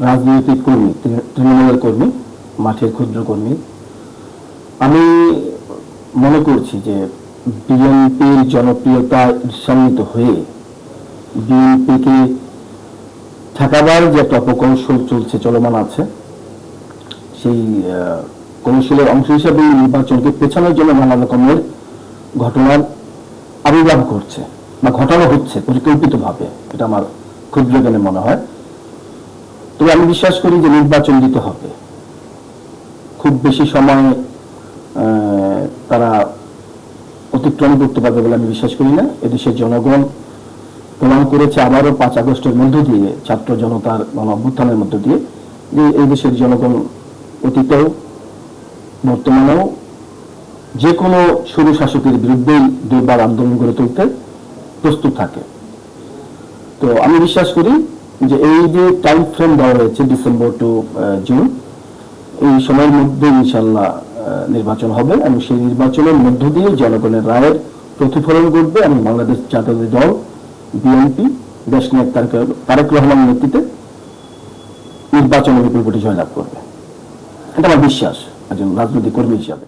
রাজনৈতিক কর্মী তৃণ- তৃণমূলের কর্মী, মাঠের ক্ষুদ্র কর্মী। আমি মনে করছি যে বিএনপির জনপ্রিয়তা ঈর্ষান্বিত হয়ে বিএনপিকে ঠেকাবার যে একটা অপকৌশল চলছে, চলমান আছে, সেই কৌশলের অংশ হিসেবে নির্বাচনকে পেছানোর জন্য নানা রকমের ঘটনার আবির্ভাব ঘটছে বা ঘটানো হচ্ছে পরিকল্পিতভাবে। এটা আমার ক্ষুদ্র জ্ঞানে মনে হয়। তবে আমি বিশ্বাস করি যে নির্বাচন দিতে হবে। খুব বেশি সময় তারা অতিক্রম করতে পারবে বলে আমি বিশ্বাস করি না। এদেশের জনগণ প্রমাণ করেছে আবারও পাঁচ আগস্টের মধ্য দিয়ে, ছাত্র জনতার গণ অভ্যুত্থানের মধ্য দিয়ে, যে এই দেশের জনগণ অতীতেও, বর্তমানেও যে কোনো সরু শাসকের বিরুদ্ধেই দুইবার আন্দোলন গড়ে তুলতে প্রস্তুত থাকে। তো আমি বিশ্বাস করি যে এই যে টাইম ফ্রেম দেওয়া হয়েছে ডিসেম্বর টু জুন এই সময়ের মধ্যে ইনশাল্লাহ নির্বাচন হবে এবং সেই নির্বাচনের মধ্য দিয়ে জনগণের রায়ের প্রতিফলন ঘটবে এবং বাংলাদেশ জাতীয় দল বিএনপি দেশ নায়ক তারেক রহমানের নেতৃত্বে নির্বাচনের বিপুল ভোটে জয়লাভ করবে। এটা আমার বিশ্বাস, একজন রাজনৈতিক কর্মী হিসাবে।